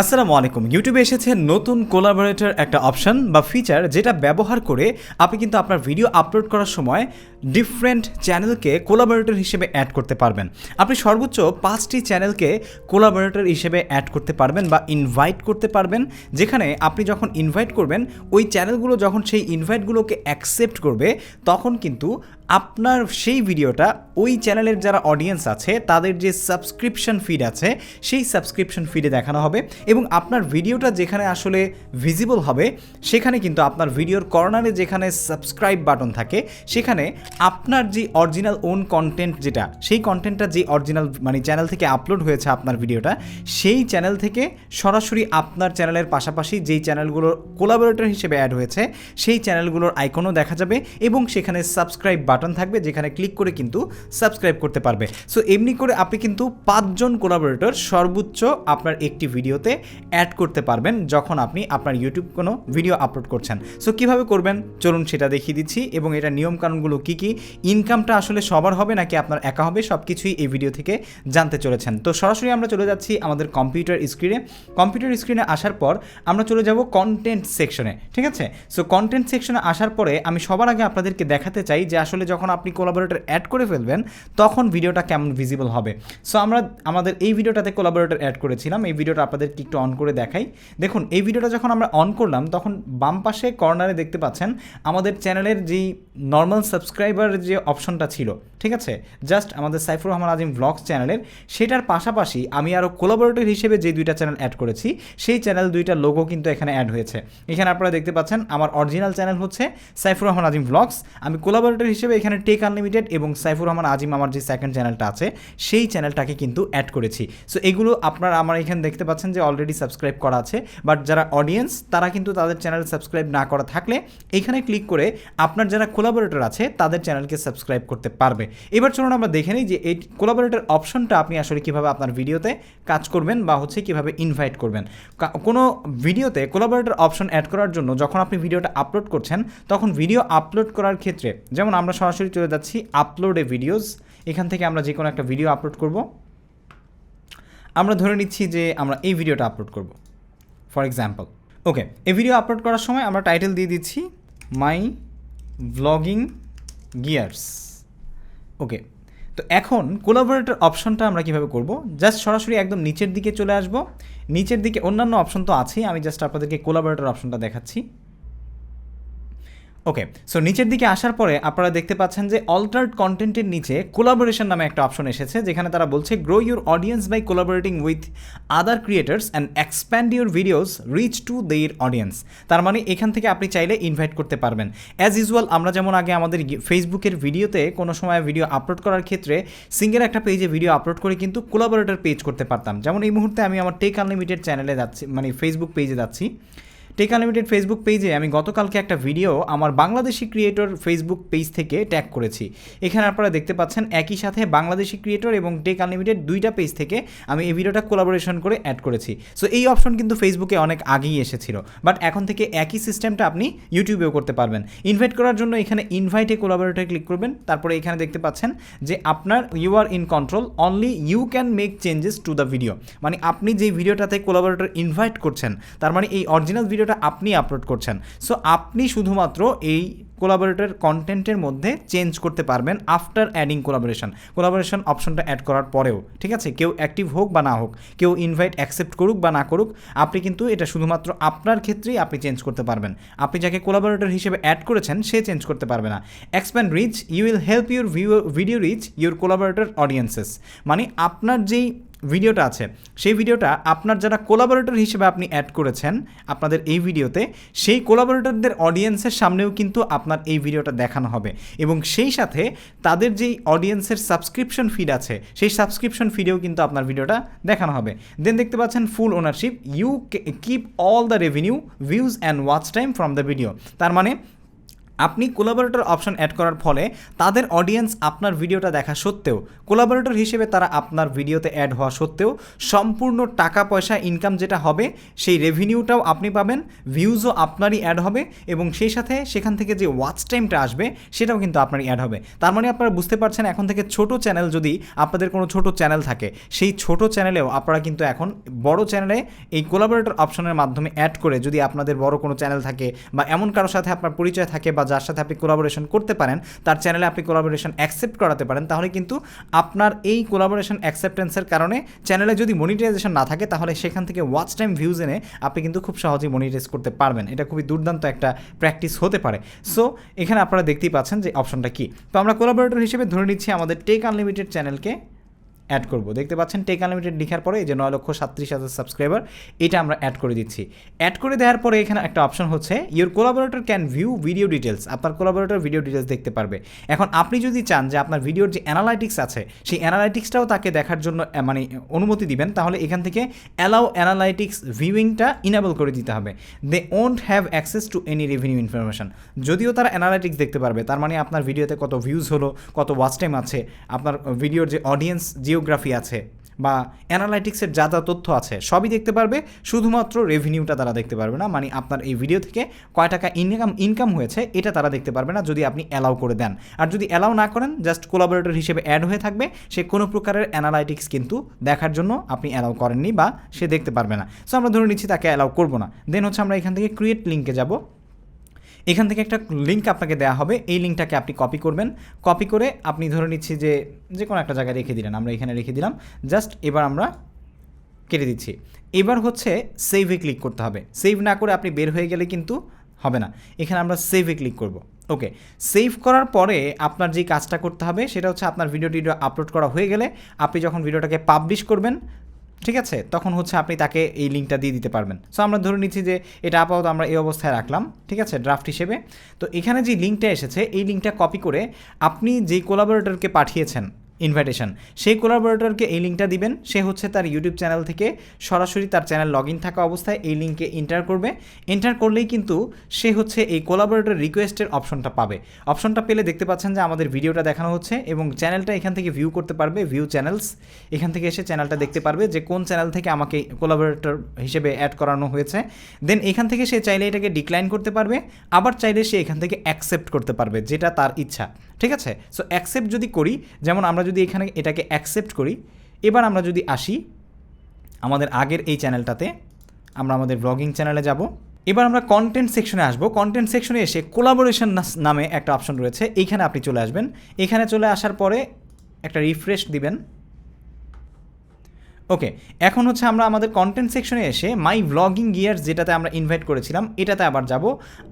আসসালামু আলাইকুম। ইউটিউবে এসেছে নতুন কোলাবোরেটর একটা অপশন বা ফিচার যেটা ব্যবহার করে আপনি কিন্তু আপনার ভিডিও আপলোড করার সময় ডিফারেন্ট চ্যানেলকে কোলাবোরেটর হিসেবে অ্যাড করতে পারবেন। আপনি সর্বোচ্চ পাঁচটি চ্যানেলকে কোলাবোরেটর হিসেবে অ্যাড করতে পারবেন বা ইনভাইট করতে পারবেন। যেখানে আপনি যখন ইনভাইট করবেন, ওই চ্যানেলগুলো যখন সেই ইনভাইটগুলোকে অ্যাকসেপ্ট করবে, তখন কিন্তু আপনার সেই ভিডিওটা ওই চ্যানেলের যারা অডিয়েন্স আছে, তাদের যে সাবস্ক্রিপশন ফিড আছে, সেই সাবস্ক্রিপশন ফিডে দেখানো হবে এবং আপনার ভিডিওটা যেখানে আসলে ভিজিবল হবে, সেখানে কিন্তু আপনার ভিডিওর কর্নারে যেখানে সাবস্ক্রাইব বাটন থাকে, সেখানে আপনার যে অরিজিনাল ওন কন্টেন্ট যেটা, সেই কন্টেন্টটা যে অরিজিনাল মানে চ্যানেল থেকে আপলোড হয়েছে আপনার ভিডিওটা, সেই চ্যানেল থেকে সরাসরি আপনার চ্যানেলের পাশাপাশি যেই চ্যানেলগুলোর কোলাবোরেটর হিসেবে অ্যাড হয়েছে, সেই চ্যানেলগুলোর আইকনও দেখা যাবে এবং সেখানে সাবস্ক্রাইব বাটন থাকবে যেখানে ক্লিক করে কিন্তু সাবস্ক্রাইব করতে পারবে। সো এমনি করে আপনি কিন্তু পাঁচজন কোলাবোরেটর সর্বোচ্চ আপনার একটি ভিডিওতে অ্যাড করতে পারবেন যখন আপনি আপনার ইউটিউব কোনো ভিডিও আপলোড করছেন। সো কীভাবে করবেন? চলুন সেটা দেখিয়ে দিচ্ছি এবং এটা নিয়মকানুনগুলো কী কী? ইনকামটা আসলে সবার হবে নাকি আপনার একা হবে? সব কিছুই এই ভিডিও থেকে জানতে চলেছেন। তো, সরাসরি আমরা চলে যাচ্ছি আমাদের কম্পিউটার স্ক্রিনে কম্পিউটার স্ক্রিনে আসার পর আমরা চলে যাব কন্টেন্ট সেকশনে ঠিক আছে? সো কন্টেন্ট সেকশনে আসার পরে আমি সবার আগে আপনাদেরকে দেখাতে চাই যে আসলে যখন আপনি কোলাবোরেটর অ্যাড করে ফেলবেন, তখন ভিডিওটা কেমন ভিজিবল হবে। সো আমরা, আমাদের এই ভিডিওটাতে কোলাবোরেটর অ্যাড করেছিলাম। এই ভিডিওটা আপনাদেরকে একটু অন করে দেখাই। দেখুন, এই ভিডিওটা যখন আমরা অন করলাম, তখন বাম পাশে কর্নারে দেখতে পাচ্ছেন, আমাদের চ্যানেলের যেই নর্মাল সাবস্ক্রাইবার যে অপশনটা ছিল, ঠিক আছে? জাস্ট আমাদের সাইফুর রহমান আজিম ব্লগস চ্যানেলের সেটার পাশাপাশি আমি আরও কোলাবোরেটর হিসেবে যে দুইটা চ্যানেল অ্যাড করেছি, সেই চ্যানেল দুইটা লোগো কিন্তু এখানে অ্যাড হয়েছে। এখানে আপনারা দেখতে পাচ্ছেন, আমার অরিজিনাল চ্যানেল হচ্ছে সাইফুর রহমান আজিম ব্লগস আমি কোলাবোরেটর হিসেবে এখানে টেক আনলিমিটেড এবং সাইফুর রহমান আজিম আমার যে সেকেন্ড চ্যানেলটা আছে, সেই চ্যানেলটাকে কিন্তু অ্যাড করেছি। সো এগুলো আপনারা আমার এখানে দেখতে পাচ্ছেন যে অলরেডি সাবস্ক্রাইব করা আছে। বাট যারা অডিয়েন্স তারা কিন্তু তাদের চ্যানেল সাবস্ক্রাইব না করা থাকলে এখানে ক্লিক করে আপনার যারা কোলাবোরেটর আছে, তাদের চ্যানেলকে সাবস্ক্রাইব করতে পারবে। এবার চলুন আমরা দেখে নিই যে এই কোলাবোরেটর অপশনটা আপনি আসলে কীভাবে আপনার ভিডিওতে কাজ করবেন বা হচ্ছে কীভাবে ইনভাইট করবেন। কোনো ভিডিওতে কোলাবোরেটর অপশন অ্যাড করার জন্য যখন আপনি ভিডিওটা আপলোড করছেন, তখন ভিডিও আপলোড করার ক্ষেত্রে, যেমন আমরা সরাসরি চলে যাচ্ছি আপলোডে ভিডিওস এখান থেকে আমরা যে কোনো একটা ভিডিও আপলোড করব। আমরা ধরে নিচ্ছি যে আমরা এই ভিডিওটা আপলোড করব। ফর এক্সাম্পল ওকে এই ভিডিও আপলোড করার সময় আমরা টাইটেল দিয়ে দিচ্ছি মাই ভ্লগিং গিয়ার্স ওকে তো এখন কোলাবোরেটর অপশনটা আমরা কীভাবে করব? জাস্ট সরাসরি একদম নিচের দিকে চলে আসব। নিচের দিকে অন্যান্য অপশন তো আছেই, আমি জাস্ট আপনাদেরকে কোলাবোরেটর অপশনটা দেখাচ্ছি। ওকে সো নিচের দিকে আসার পরে আপনারা দেখতে পাচ্ছেন যে অল্টার্ড কন্টেন্টের নিচে কোলাবোরেশন নামে একটা অপশন এসেছে, যেখানে তারা বলছে grow your audience by collaborating with other creators and expand your videos reach to their audience তার মানে এখান থেকে আপনি চাইলে ইনভাইট করতে পারবেন। অ্যাজ ইউজুয়াল আমরা যেমন আগে আমাদের ফেসবুকের ভিডিওতে কোনো সময় ভিডিও আপলোড করার ক্ষেত্রে সিঙ্গেল একটা পেজে ভিডিও আপলোড করে কিন্তু কোলাবোরেটর পেজ করতে পারতাম। যেমন এই মুহূর্তে আমি আমার টেক আনলিমিটেড চ্যানেলে যাচ্ছি মানে ফেসবুক পেজে যাচ্ছি। টেক আনলিমিটেড ফেসবুক পেজে আমি গতকালকে একটা ভিডিও আমার বাংলাদেশি ক্রিয়েটর ফেসবুক পেজ থেকে ট্যাগ করেছি। এখানে আপনারা দেখতে পাচ্ছেন একই সাথে বাংলাদেশি ক্রিয়েটর এবং টেক আনলিমিটেড দুইটা পেজ থেকে আমি এই ভিডিওটা কোলাবোরেশন করে অ্যাড করেছি। সো এই অপশন কিন্তু ফেসবুকে অনেক আগেই এসেছিল। বাট এখন থেকে একই সিস্টেমটা আপনি ইউটিউবেও করতে পারবেন। ইনভাইট করার জন্য এখানে ইনভাইটে কোলাবোরেটর ক্লিক করবেন। তারপরে এখানে দেখতে পাচ্ছেন যে আপনার you are in control only you can make changes to the video মানে আপনি যে ভিডিওটাতে কোলাবোরেটর ইনভাইট করছেন, তার মানে এই অরিজিনাল ভিডিওটা আপনি আপলোড করছেন। সো আপনি শুধুমাত্র এই কোলাবোরেটর কন্টেন্টের মধ্যে চেঞ্জ করতে পারবেন আফটার অ্যাডিং কোলাবোরেশন কোলাবোরেশন অপশনটা অ্যাড করার পরেও, ঠিক আছে? কেউ অ্যাক্টিভ হোক বা না হোক, কেউ ইনভাইট অ্যাকসেপ্ট করুক বা না করুক, আপনি কিন্তু এটা শুধুমাত্র আপনার ক্ষেত্রেই আপনি চেঞ্জ করতে পারবেন। আপনি যাকে কোলাবোরেটর হিসেবে অ্যাড করেছেন, সে চেঞ্জ করতে পারবে না। Expand reach you will help your video reach your collaborator audiences মানে আপনার যেই ভিডিওটা আছে। সেই ভিডিওটা আপনার যারা কোলাবোরেটর হিসেবে আপনি অ্যাড করেছেন আপনাদের এই ভিডিওতে, সেই কোলাবোরেটরদের অডিয়েন্সের সামনেও কিন্তু আপনার এই ভিডিওটা দেখানো হবে। এবং সেই সাথে তাদের যেই অডিয়েন্সের সাবস্ক্রিপশন ফিড আছে, সেই সাবস্ক্রিপশন ফিডেও কিন্তু আপনার ভিডিওটা দেখানো হবে। দেন দেখতে পাচ্ছেন full ownership you keep all the revenue views and watch time from the video তার মানে আপনি কোলাবোরেটর অপশন অ্যাড করার ফলে তাদের অডিয়েন্স আপনার ভিডিওটা দেখা সত্ত্বেও, কোলাবোরেটর হিসেবে তারা আপনার ভিডিওতে অ্যাড হওয়া সত্ত্বেও সম্পূর্ণ টাকা পয়সা ইনকাম যেটা হবে, সেই রেভিনিউটাও আপনি পাবেন ভিউজও আপনারই অ্যাড হবে এবং সেই সাথে সেখান থেকে যে ওয়াচ টাইমটা আসবে, সেটাও কিন্তু আপনারই অ্যাড হবে। তার মানে আপনারা বুঝতে পারছেন এখন থেকে ছোট চ্যানেল যদি আপনাদের কোনো ছোট চ্যানেল থাকে, সেই ছোট চ্যানেলেও আপনারা কিন্তু এখন বড় চ্যানেলে এই কোলাবোরেটর অপশনের মাধ্যমে অ্যাড করে যদি আপনাদের বড় কোনো চ্যানেল থাকে বা এমন কারোর সাথে আপনার পরিচয় থাকে বা যার সাথে আপনি কোলাবোরেশন করতে পারেন, তার চ্যানেলে আপনি কোলাবোরেশন অ্যাকসেপ্ট করাতে পারেন, তাহলে কিন্তু আপনার এই কোলাবোরেশন অ্যাকসেপ্টেন্সের কারণে চ্যানেলে যদি মনিটাইজেশন না থাকে, তাহলে সেখান থেকে ওয়াচ টাইম ভিউজ এনে আপনি কিন্তু খুব সহজেই মনিটাইজ করতে পারবেন। এটা খুবই দুর্দান্ত একটা প্র্যাকটিস হতে পারে। সো এখানে আপনারা দেখতেই পাচ্ছেন যে অপশনটা কী। তো আমরা কোলাবোরেটর হিসেবে ধরে নিচ্ছি আমাদের টেক আনলিমিটেড চ্যানেলকে অ্যাড করব। দেখতে পাচ্ছেন টেক আনলিমিটেড লেখার পরে এই যে নয় লক্ষ সাতত্রিশ হাজার সাবস্ক্রাইবার এটা আমরা অ্যাড করে দিচ্ছি। অ্যাড করে দেওয়ার পরে এখানে একটা অপশন হচ্ছে your collaborator can view video details আপনার কোলাবোরেটর ভিডিও ডিটেলস দেখতে পারবে। এখন আপনি যদি চান যে আপনার ভিডিওর যে অ্যানালাইটিক্স আছে, সেই অ্যানালাইটিক্সটাও তাকে দেখার জন্য মানে অনুমতি দিবেন, তাহলে এখান থেকে অ্যালাউ অ্যানালাইটিক্স ভিউইংটা ইনেবল করে দিতে হবে। They won't have access to any revenue information যদিও তারা অ্যানালাইটিক্স দেখতে পারবে, তার মানে আপনার ভিডিওতে কত ভিউজ হলো, কত ওয়াচ টাইম আছে, আপনার ভিডিওর যে অডিয়েন্স জিওগ্রাফি আছে বা অ্যানালাইটিক্সের যা যা তথ্য আছে সবই দেখতে পারবে, শুধুমাত্র রেভিনিউটা তারা দেখতে পারবে না মানে আপনার এই ভিডিও থেকে কয় টাকা ইনকাম ইনকাম হয়েছে এটা তারা দেখতে পারবে না যদি আপনি অ্যালাউ করে দেন। আর যদি অ্যালাউ না করেন জাস্ট কোলাবোরেটর হিসেবে অ্যাড হয়ে থাকবে, সে কোনো প্রকারের অ্যানালাইটিক্স কিন্তু দেখার জন্য আপনি অ্যালাউ করেননি বা সে দেখতে পারবে না। সো আমরা ধরে নিচ্ছি তাকে অ্যালাউ করব না। দেন হচ্ছে আমরা এখান থেকে ক্রিয়েট লিঙ্কে যাব। এখান থেকে একটা লিঙ্ক আপনাকে দেওয়া হবে। এই লিঙ্কটাকে আপনি কপি করবেন। কপি করে আপনি ধরে নিচ্ছি যে যে কোনো একটা জায়গায় রেখে দিলেন, আমরা এখানে রেখে দিলাম। জাস্ট এবার আমরা কেটে দিচ্ছি। এবার হচ্ছে সেভে ক্লিক করতে হবে। সেভ না করে আপনি বের হয়ে গেলে কিন্তু হবে না। এখানে আমরা সেভে ক্লিক করব। ওকে সেভ করার পরে আপনার যে কাজটা করতে হবে, সেটা হচ্ছে আপনার ভিডিও টিডিও আপলোড করা হয়ে গেলে আপনি যখন ভিডিওটাকে পাবলিশ করবেন ঠিক আছে? তখন হচ্ছে আপনি তাকে এই লিঙ্কটা দিয়ে দিতে পারবেন। সো আমরা ধরে নিচ্ছি যে এটা আপাতত আমরা এই অবস্থায় রাখলাম, ঠিক আছে? ড্রাফট হিসেবে। তো এখানে যে লিঙ্কটা এসেছে, এই লিঙ্কটা কপি করে আপনি যেই কোলাবোরেটরকে পাঠিয়েছেন ইনভাইটেশন সেই কোলাবোরেটরকে এই লিঙ্কটা দিবেন। সে হচ্ছে তার ইউটিউব চ্যানেল থেকে সরাসরি তার চ্যানেল লগ ইন থাকা অবস্থায় এই লিঙ্কে এন্টার করবে। এন্টার করলেই কিন্তু সে হচ্ছে এই কোলাবোরেটর রিকোয়েস্টের অপশনটা পাবে। অপশনটা পেলে দেখতে পাচ্ছেন যে আমাদের ভিডিওটা দেখানো হচ্ছে এবং চ্যানেলটা এখান থেকে ভিউ করতে পারবে ভিউ চ্যানেলস এখান থেকে এসে চ্যানেলটা দেখতে পারবে যে কোন চ্যানেল থেকে আমাকে কোলাবোরেটর হিসেবে অ্যাড করানো হয়েছে। দেন এখান থেকে সে চাইলে এটাকে ডিক্লাইন করতে পারবে। আবার চাইলে সে এখান থেকে অ্যাকসেপ্ট করতে পারবে, যেটা তার ইচ্ছা। ঠিক আছে? সো অ্যাকসেপ্ট যদি করি, যেমন আমরা যদি এখানে এটাকে অ্যাকসেপ্ট করি, এবার আমরা যদি আসি আমাদের আগের এই চ্যানেলটাতে আমরা আমাদের ব্লগিং চ্যানেলে যাব। এবার আমরা কন্টেন্ট সেকশনে আসব। কন্টেন্ট সেকশনে এসে কোলাবোরেশন নামে একটা অপশন রয়েছে। এইখানে আপনি চলে আসবেন। এখানে চলে আসার পরে একটা রিফ্রেশ দিবেন। ওকে, এখন হচ্ছে আমরা আমাদের কন্টেন্ট সেকশনে এসে মাই ব্লগিং গিয়ার যেটাতে আমরা ইনভাইট করেছিলাম, এটাতে আবার যাব।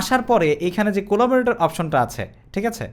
আসার পরে এখানে যে কোলাবোরেটর অপশনটা আছে, ঠিক আছে?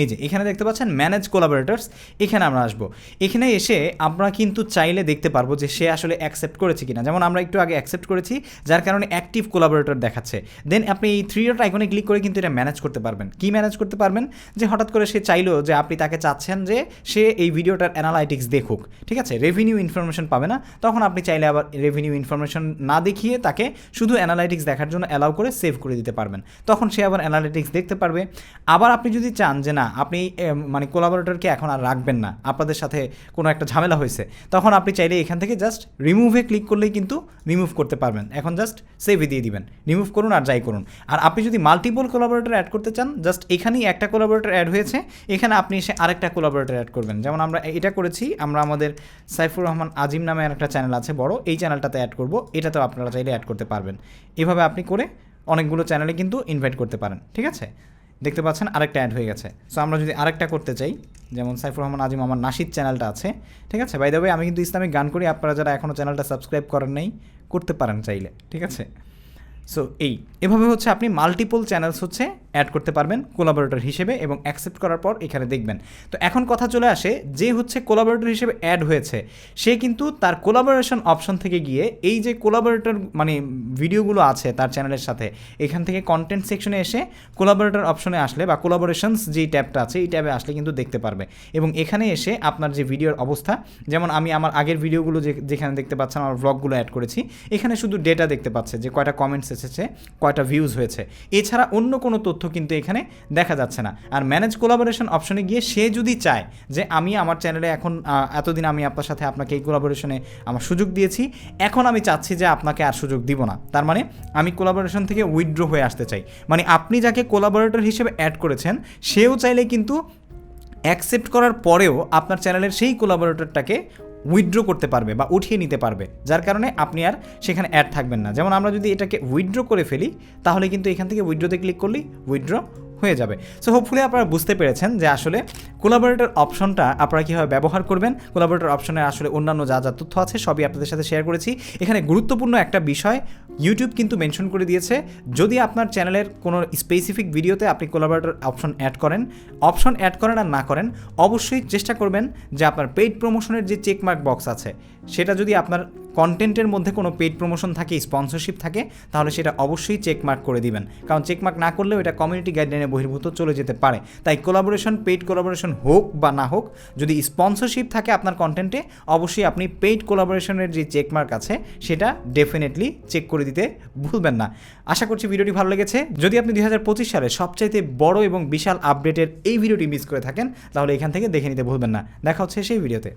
এই যে, এখানে দেখতে পাচ্ছেন ম্যানেজ কোলাবোরেটরস এখানে আমরা আসব। এখানে এসে আমরা কিন্তু চাইলে দেখতে পারব যে সে আসলে অ্যাকসেপ্ট করেছে কিনা। যেমন আমরা একটু আগে অ্যাকসেপ্ট করেছি, যার কারণে অ্যাক্টিভ কোলাবোরেটর দেখাচ্ছে। দেন আপনি এই থ্রি ডট আইকনে ক্লিক করে কিন্তু এটা ম্যানেজ করতে পারবেন। কি ম্যানেজ করতে পারবেন? যে হঠাৎ করে সে চাইলো যে আপনি তাকে চাচ্ছেন যে সে এই ভিডিওটার অ্যানালাইটিক্স দেখুক। ঠিক আছে? রেভিনিউ ইনফরমেশন পাবে না। তখন আপনি চাইলে আবার রেভিনিউ ইনফরমেশন না দেখিয়ে তাকে শুধু অ্যানালাইটিক্স দেখার জন্য অ্যালাউ করে সেভ করে দিতে পারবেন। তখন সে আবার অ্যানালাইটিক্স দেখতে পারবে। আবার আপনি যদি চান যে না আপনি মানে কোলাবোরেটরকে এখন আর রাখবেন না। আপনাদের সাথে কোনো একটা ঝামেলা হয়েছে। তখন আপনি চাইলে এখান থেকে জাস্ট রিমুভে ক্লিক করলেই কিন্তু রিমুভ করতে পারবেন। এখন জাস্ট সেভে দিয়ে দিবেন। রিমুভ করুন আর যাই করুন। আর আপনি যদি মাল্টিপল কোলাবোরেটর অ্যাড করতে চান জাস্ট এখানেই একটা কোলাবোরেটর অ্যাড হয়েছে। এখানে আপনি এসে আরেকটা কোলাবোরেটর অ্যাড করবেন। যেমন আমরা এটা করেছি। আমরা আমাদের সাইফুর রহমান আজিম নামে একটা চ্যানেল আছে বড়। এই চ্যানেলটাতে অ্যাড করব। এটাতেও আপনারা চাইলে অ্যাড করতে পারবেন। এভাবে আপনি করে অনেকগুলো চ্যানেলে কিন্তু ইনভাইট করতে পারেন। ঠিক আছে? দেখতে পাচ্ছেন আরেকটা অ্যাড হয়ে গেছে। সো আমরা যদি আরেকটা করতে চাই, যেমন সাইফুর রহমান আজিম, আমার নাসির চ্যানেলটা আছে, ঠিক আছে? বাই দ্য আমি কিন্তু ইসলামিক গান করি, আপনারা যারা এখনও চ্যানেলটা সাবস্ক্রাইব করেন নাই, করতে পারেন চাইলে, ঠিক আছে? সো এই। এভাবে হচ্ছে আপনি মাল্টিপল চ্যানেলস হচ্ছে অ্যাড করতে পারবেন কোলাবোরেটর হিসেবে এবং অ্যাকসেপ্ট করার পর এখানে দেখবেন। তো এখন কথা চলে আসে, যে হচ্ছে কোলাবোরেটর হিসেবে অ্যাড হয়েছে, সে কিন্তু তার কোলাবোরেশন অপশন থেকে গিয়ে এই যে কোলাবোরেটর মানে ভিডিওগুলো আছে তার চ্যানেলের সাথে, এখান থেকে কন্টেন্ট সেকশনে এসে কোলাবোরেটর অপশনে আসলে বা কোলাবোরেশনস যে ট্যাবটা আছে, এই ট্যাবে আসলে কিন্তু দেখতে পারবে। এবং এখানে এসে আপনার যে ভিডিওর অবস্থা, যেমন আমি আমার আগের ভিডিওগুলো যেখানে দেখতে পাচ্ছেন, আমার ব্লগগুলো অ্যাড করেছি, এখানে শুধু ডেটা দেখতে পাচ্ছে যে কয়টা কমেন্টস এসেছে, কয়টা ভিউজ হয়েছে। এছাড়া অন্য কোনো তথ্য কিন্তু এখানে দেখা যাচ্ছে না। আর ম্যানেজ কোলাবোরেশন অপশনে গিয়ে সে যদি চায় যে আমি আমার চ্যানেলে এখন এতদিন আমি আপনার সাথে আপনাকে এই কোলাবোরেশনে আমার সুযোগ দিয়েছি, এখন আমি চাচ্ছি যে আপনাকে আর সুযোগ দিব না। তার মানে আমি কোলাবোরেশন থেকে উইথড্র হয়ে আসতে চাই। মানে আপনি যাকে কোলাবোরেটর হিসেবে অ্যাড করেছেন, সেও চাইলে কিন্তু অ্যাকসেপ্ট করার পরেও আপনার চ্যানেলের সেই কোলাবোরেটরটাকে উইথড্র করতে পারবে বা উঠিয়ে নিতে পারবে, যার কারণে আপনি আর সেখানে অ্যাড থাকবেন না। যেমন আমরা যদি এটাকে উইথড্র করে ফেলি, তাহলে কিন্তু এখান থেকে উইথড্রোতে ক্লিক করলেই উইথড্র হয়ে যাবে। সো হোপফুলি আপনারা বুঝতে পেরেছেন যে আসলে কোলাবোরেটর অপশনটা আপনারা কীভাবে ব্যবহার করবেন। কোলাবোরেটর অপশনের আসলে অন্যান্য যা যা তথ্য আছে সবই আপনাদের সাথে শেয়ার করেছি। এখানে গুরুত্বপূর্ণ একটা বিষয় ইউটিউব কিন্তু মেনশন করে দিয়েছে, যদি আপনার চ্যানেলের কোনো স্পেসিফিক ভিডিওতে আপনি কোলাবারেটর অপশন অ্যাড করেন অপশন অ্যাড করেন আর না করেন, অবশ্যই চেষ্টা করবেন যে আপনার পেইড প্রমোশনের যে চেকমার্ক বক্স আছে সেটা যদি আপনার কন্টেন্টের মধ্যে কোনো পেইড প্রমোশন থাকে স্পন্সরশিপ থাকে, তাহলে সেটা অবশ্যই চেকমার্ক করে দিবেন। কারণ চেকমার্ক না করলেও এটা কমিউনিটি গাইডলাইনে বহির্ভূত চলে যেতে পারে। তাই কোলাবোরেশন পেইড কোলাবোরেশন হোক বা না হোক, যদি স্পন্সরশিপ থাকে আপনার কন্টেন্টে অবশ্যই আপনি পেইড কোলাবোরেশনের যে চেকমার্ক আছে, সেটা ডেফিনেটলি চেক করে দিতে ভুলবেন না। আশা করছি ভিডিওটি ভালো লেগেছে। যদি আপনি দু হাজার পঁচিশ সালে সবচাইতে বড় এবং বিশাল আপডেটের এই ভিডিওটি মিস করে থাকেন, তাহলে এখান থেকে দেখে নিতে ভুলবেন না। দেখা হচ্ছে সেই ভিডিওতে।